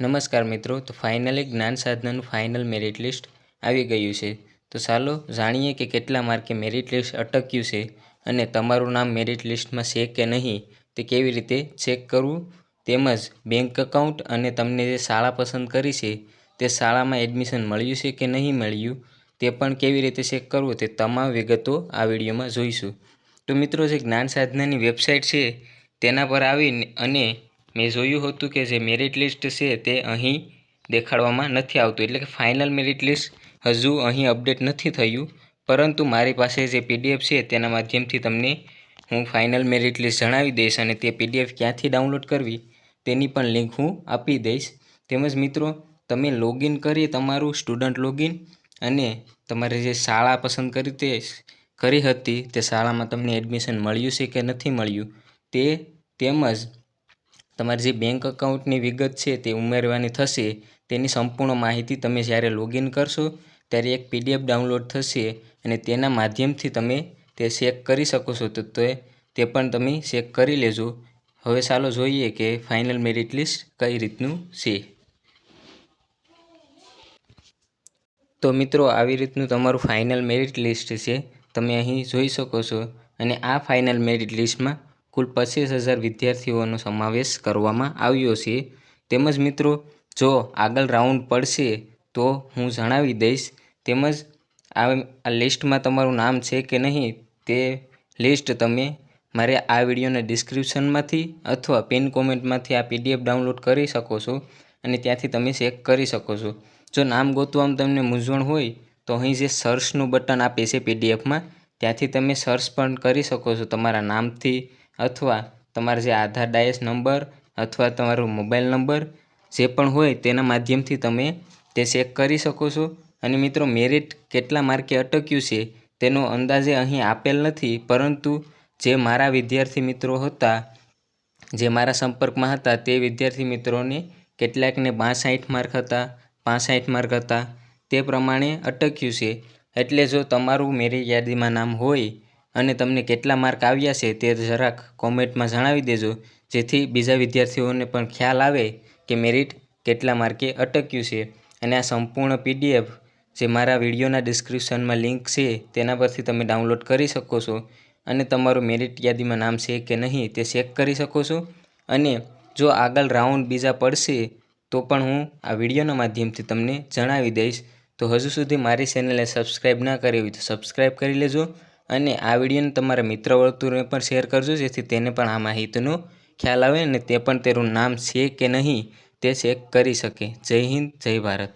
નમસ્કાર મિત્રો, તો ફાઇનલી જ્ઞાન સાધનાનું ફાઇનલ મેરિટ લિસ્ટ આવી ગયું છે. તો ચાલો જાણીએ કે કેટલા માર્કે મેરિટ લિસ્ટ અટક્યું છે અને તમારું નામ મેરિટ લિસ્ટમાં છે કે નહીં, તે કેવી રીતે ચેક કરવું? તેમજ બેંક એકાઉન્ટ અને તમને જે શાળા પસંદ કરી છે, તે શાળામાં એડમિશન મળ્યું છે કે નહીં મળ્યું, તે પણ કેવી રીતે ચેક કરવું તે તમામ વિગતો આ વિડીયોમાં જોઈશું. તો મિત્રો, જે જ્ઞાન સાધનાની વેબસાઇટ છે, તેના પર આવીને અને મેં જોયું હતું કે જે મેરિટ લિસ્ટ છે તે અહીં દેખાડવામાં નથી આવતું. એટલે કે ફાઇનલ મેરિટ લિસ્ટ હજુ અહીં અપડેટ નથી થયું. પરંતુ મારી પાસે જે પીડીએફ છે તેના માધ્યમથી તમને હું ફાઇનલ મેરિટ લિસ્ટ જણાવી દઈશ અને તે પીડીએફ ક્યાંથી ડાઉનલોડ કરવી તેની પણ લિંક હું આપી દઈશ. તેમજ મિત્રો, તમે લોગિન કરી તમારું સ્ટુડન્ટ લોગિન અને તમારે જે શાળા પસંદ કરી તે કરી હતી તે શાળામાં તમને એડમિશન મળ્યું છે કે નથી મળ્યું તે તેમજ તમારી જે બેંક એકાઉન્ટની વિગત છે તે ઉમેરવાની થશે, તેની સંપૂર્ણ માહિતી તમે જ્યારે લોગિન કરશો, ત્યારે એક પીડીએફ ડાઉનલોડ થશે અને તેના માધ્યમથી તમે તે ચેક કરી શકો છો. તો તે પણ તમે ચેક કરી લેજો. હવે ચાલો જોઈએ કે ફાઇનલ મેરિટ લિસ્ટ કઈ રીતનું છે. તો મિત્રો, આવી રીતનું તમારું ફાઇનલ મેરિટ લિસ્ટ છે. તમે અહીં જોઈ શકો છો અને આ ફાઇનલ મેરિટ લિસ્ટમાં કુલ પચીસ હજાર વિદ્યાર્થીઓનો સમાવેશ કરવામાં આવ્યો છે. તેમજ મિત્રો, જો આગળ રાઉન્ડ પડશે તો હું જણાવી દઈશ. તેમજ આ લિસ્ટમાં તમારું નામ છે કે નહીં તે લિસ્ટ તમે મારે આ વિડીયોના ડિસ્ક્રિપ્શનમાંથી અથવા પિન કોમેન્ટમાંથી આ પીડીએફ ડાઉનલોડ કરી શકો છો અને ત્યાંથી તમે ચેક કરી શકો છો. જો નામ ગોતવામાં તમને મૂંઝવણ હોય, તો અહીં જે સર્ચનું બટન આપે છે પીડીએફમાં, ત્યાંથી તમે સર્ચ પણ કરી શકો છો તમારા નામથી અથવા તમારા જે આધાર ડાયસ નંબર અથવા તમારો મોબાઈલ નંબર જે પણ હોય તેના માધ્યમથી તમે તે ચેક કરી શકો છો. અને મિત્રો મેરિટ કેટલા માર્કે અટક્યું છે તેનો અંદાજે અહીં આપેલ નથી, પરંતુ જે મારા વિદ્યાર્થી મિત્રો હતા, જે મારા સંપર્કમાં હતા, તે વિદ્યાર્થી મિત્રોને કેટલાકને બાસઠ માર્ક હતા, પાસઠ માર્ક હતા, તે પ્રમાણે અટક્યું છે. એટલે જો તમારું મેરિટ યાદીમાં નામ હોય અને તમને કેટલા માર્ક આવ્યા છે તે જરાક કોમેન્ટમાં જણાવી દેજો. જેથી બીજા વિદ્યાર્થીઓને પણ ખ્યાલ આવે કે મેરિટ કેટલા માર્કે અટક્યું છે. અને આ સંપૂર્ણ પીડીએફ જે મારા વિડીયોના ડિસ્ક્રિપ્શનમાં લિંક છે તેના પરથી તમે ડાઉનલોડ કરી શકો છો. અને તમારું મેરિટ યાદીમાં નામ છે કે નહીં તે ચેક કરી શકો છો. અને જો આગળ રાઉન્ડ બીજા પડશે તો પણ હું આ વિડીયોના માધ્યમથી તમને જણાવી દઈશ. તો હજુ સુધી મારી ચેનલને સબસ્ક્રાઈબ ના કરી હોય તો સબસ્ક્રાઈબ કરી લેજો. અને આ વિડીયોને તમારા મિત્ર વર્તુળને પણ શેર કરજો, જેથી તેને પણ આ માહિતીનો ખ્યાલ આવે અને તે પણ તેનું નામ છે કે નહીં તે ચેક કરી શકે. જય હિન્દ, જય ભારત.